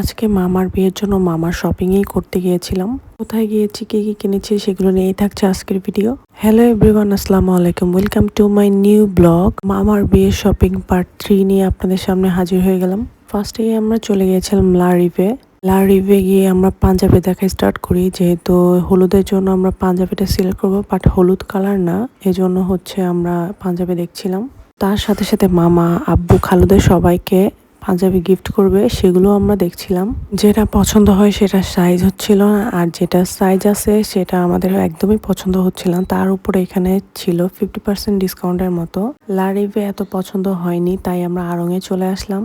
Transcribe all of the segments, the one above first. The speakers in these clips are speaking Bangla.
আজকে মামার বিয়ের জন্য মামার শপিংই করতে গিয়েছিলাম। কোথায় গিয়েছি, কি কি কিনেছি সেগুলো নিয়েই থাকছে আজকের ভিডিও হ্যালো এভরিওয়ান আসসালামু আলাইকুম। Welcome to my new blog মামার বিয়ের শপিং পার্ট থ্রি নিয়ে আপনাদের সামনে হাজির হয়ে গেলাম। ফার্স্টেই আমরা চলে গিয়েছিলাম লারিভে লারিভে গিয়ে আমরা পাঞ্জাবি দেখা স্টার্ট করি, যেহেতু হলুদের জন্য আমরা পাঞ্জাবিটা সিলেক্ট করব বাট হলুদ কালার না, এজন্য হচ্ছে আমরা পাঞ্জাবি দেখছিলাম। তার সাথে সাথে মামা, আব্বু, খালুদের সবাইকে পাঞ্জাবি গিফট করবে, সেগুলো আমরা দেখছিলাম। যেটা পছন্দ হয় সেটা সাইজ হচ্ছিল না, আর যেটা সাইজ আছে সেটা আমাদের একদমই পছন্দ হচ্ছিল তার উপরে এখানে ছিল ফিফটি পার্সেন্ট ডিসকাউন্টের মতো। লারিভে এত পছন্দ হয়নি, তাই আমরা আড়ঙে চলে আসলাম।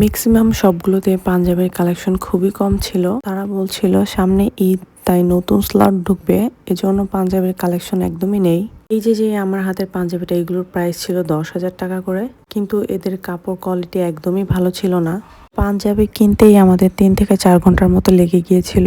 ম্যাক্সিমাম সবগুলোতে পাঞ্জাবের কালেকশন খুবই কম ছিল। তারা বলছিল, সামনে ঈদ, তাই নতুন স্লট ঢুকবে। এজন্য পাঞ্জাবের কালেকশন একদমই নেই। এই যে যে আমার হাতের পাঞ্জাবিটা, এগুলোর প্রাইস ছিল দশ হাজার টাকা করে, কিন্তু এদের কাপড় কোয়ালিটি একদমই ভালো ছিল না। পাঞ্জাবি কিনতেই আমাদের তিন থেকে চার ঘণ্টার মতো লেগে গিয়েছিল।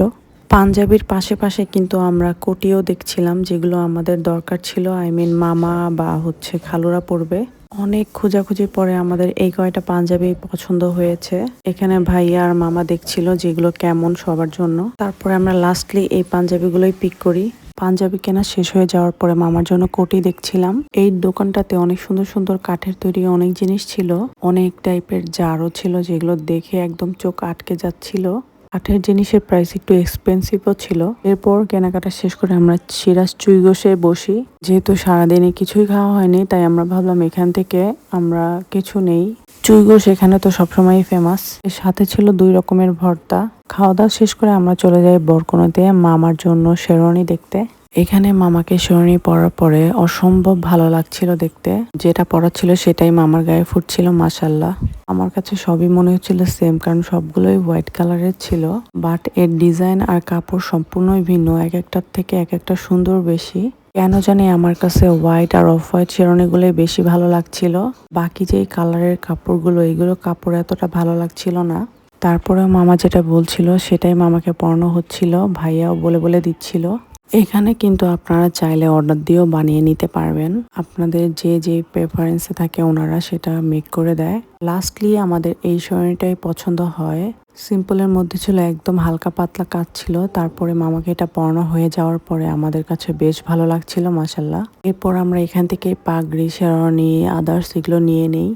পাঞ্জাবির পাশে পাশে কিন্তু আমরা কোটিও দেখছিলাম, যেগুলো আমাদের দরকার ছিল। আই মিন মামা বা হচ্ছে খালুরা পরবে। অনেক খোঁজাখুঁজি পরে আমাদের এই কয়টা পাঞ্জাবি পছন্দ হয়েছে। এখানে ভাইয়া আর মামা দেখছিল যেগুলো কেমন সবার জন্য। তারপরে আমরা লাস্টলি এই পাঞ্জাবিগুলোই পিক করি। পাঞ্জাবি কেনা শেষ হয়ে যাওয়ার পরে মামার জন্য কোটি দেখছিলাম। এই দোকানটাতে অনেক সুন্দর সুন্দর কাঠের তৈরি অনেক জিনিস ছিল। অনেক টাইপের জারও ছিল যেগুলো দেখে একদম চোখ আটকে যাচ্ছিল। কাঠের জিনিসের প্রাইস একটু এক্সপেন্সিভও ছিল। এরপর কেনাকাটা শেষ করে আমরা সিরাজ চুইগোসে বসি। যেহেতু সারাদিনে কিছুই খাওয়া হয়নি, তাই আমরা ভাবলাম এখান থেকে আমরা কিছু নেই। চুইগোস এখানে তো সবসময়ই ফেমাস এর সাথে ছিল দুই রকমের ভর্তা। খাওয়া দাওয়া শেষ করে আমরা চলে যাই বরকোনাতে মামার জন্য শেরওয়ানি দেখতে। এখানে মামাকে শেরওয়ানি পরার পরে অসম্ভব ভালো লাগছিল দেখতে। যেটা পরা ছিল সেটাই মামার গায়ে ফুটছিল মাসাল্লাহ আমার কাছে সবই মনে হচ্ছিল সেম কারণ সবগুলোই হোয়াইট কালারের ছিল। বাট এর ডিজাইন আর কাপড় সম্পূর্ণই ভিন্ন, এক একটার থেকে এক একটা সুন্দর বেশি। কেন জানি আমার কাছে হোয়াইট আর অফ হোয়াইট শেরনিগুলোই বেশি ভালো লাগছিল। বাকি যেই কালারের কাপড়গুলো এইগুলো কাপড় এতটা ভালো লাগছিল না। তারপরে মামা যেটা বলছিল, সেটাই মামাকে পড়ানো হচ্ছিল, ভাইয়াও বলে বলে দিচ্ছিল। এখানে কিন্তু আপনারা চাইলে অর্ডার দিয়েও বানিয়ে নিতে পারবেন। আপনাদের যে যে প্রেফারেন্সে থাকে ওনারা সেটা মেক করে দেয়। লাস্টলি আমাদের এই শরীরটাই পছন্দ হয়। সিম্পলের মধ্যে ছিল একদম হালকা পাতলা কাজ ছিল। তারপরে মামাকে এটা পড়ানো হয়ে যাওয়ার পরে আমাদের কাছে বেশ ভালো লাগছিল মাসাল্লাহ এরপর আমরা এখান থেকে পাগড়ি শেরনি আদার্স এগুলো নিয়ে নেই।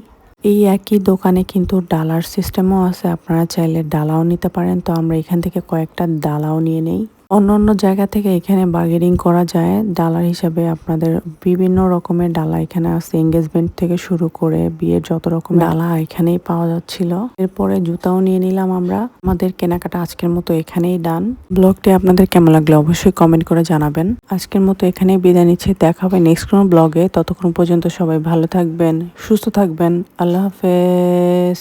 এই একই দোকানে কিন্তু ডালার সিস্টেমও আছে। আপনারা চাইলে ডালাও নিতে পারেন। তো আমরা এখান থেকে কয়েকটা ডালাও নিয়ে নেই। অন্য অন্য জায়গা থেকে এখানে বার্গেনিং করা যায়। ডালার হিসাবে আপনাদের বিভিন্ন রকমের ডালা এখানে আছে। এঙ্গেজমেন্ট থেকে শুরু করে বিয়ের যত রকম ডালা এখানেই পাওয়া যাচ্ছিল। এরপরে জুতাও নিয়ে নিলাম আমরা। আমাদের কেনাকাটা আজকের মতো এখানেই ডান ব্লগটি আপনাদের কেমন লাগল অবশ্যই কমেন্ট করে জানাবেন। আজকের মতো এখানেই বিদায় নিচ্ছি। দেখা হবে নেক্সট কোনো ব্লগে ততক্ষণ পর্যন্ত সবাই ভালো থাকবেন, সুস্থ থাকবেন। আল্লাহ হাফেজ।